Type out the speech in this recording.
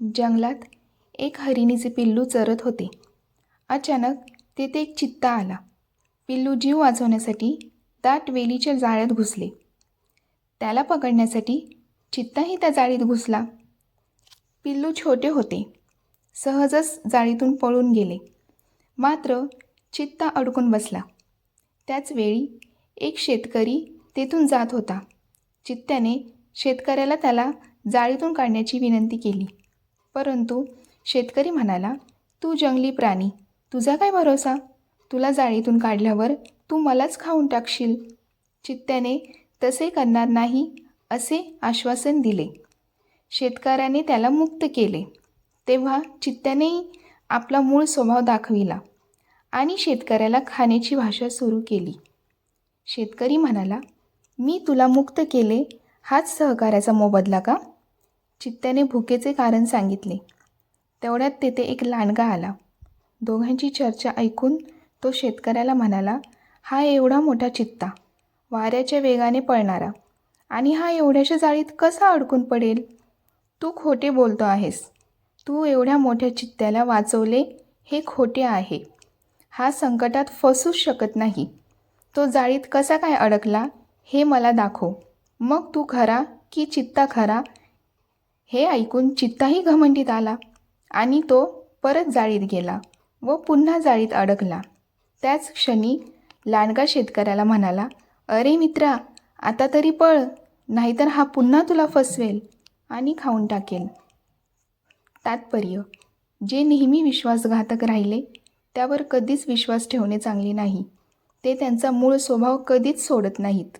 जंगलात एक हरिणीचे पिल्लू चरत होते. अचानक तेथे एक चित्ता आला. पिल्लू जीव वाचवण्यासाठी दाट वेलीच्या जाळ्यात घुसले. त्याला पकडण्यासाठी चित्ताही त्या जाळीत घुसला. पिल्लू छोटे होते. सहजच जाळीतून पळून गेले. मात्र चित्ता अडकून बसला. त्याच वेळी एक शेतकरी तेथून जात होता. चित्त्याने शेतकऱ्याला त्याला जाळीतून काढण्याची विनंती केली. परंतु शेतकरी म्हणाला तू जंगली प्राणी तुझा काय भरोसा? तुला जाळीतून काढल्यावर तू मलाच खाऊन टाकशील. चित्त्याने तसे करणार नाही असे आश्वासन दिले. शेतकऱ्याने त्याला मुक्त केले. तेव्हा चित्त्यानेही आपला मूळ स्वभाव दाखविला आणि शेतकऱ्याला खाण्याची भाषा सुरू केली. शेतकरी म्हणाला मी तुला मुक्त केले हाच सहकार्याचा मोबदला का? चित्त्याने भुकेचे कारण सांगितले. तेवढ्यात तेथे एक लांडगा आला. दोघांची चर्चा ऐकून तो शेतकऱ्याला म्हणाला हा एवढा मोठा चित्ता. वाऱ्याच्या वेगाने पळणारा. आणि हा एवढ्याशा जाळीत कसा अडकून पडेल? तू खोटे बोलतो आहेस. तू एवढ्या मोठ्या चित्त्याला वाचवले हे खोटे आहे. हा संकटात फसूच शकत नाही. तो जाळीत कसा काय अडकला हे मला दाखव. मग तू खरा की चित्ता खरा हे ऐकून चित्ताही घमंडीत आला आणि तो परत जाळीत गेला व पुन्हा जाळीत अडकला. त्याच क्षणी लांडगा शेतकऱ्याला म्हणाला अरे मित्रा आता तरी पळ नाहीतर हा पुन्हा तुला फसवेल आणि खाऊन टाकेल. तात्पर्य जे नेहमी विश्वासघातक राहिले त्यावर कधीच विश्वास ठेवणे चांगले नाही. ते त्यांचा मूळ स्वभाव कधीच सोडत नाहीत.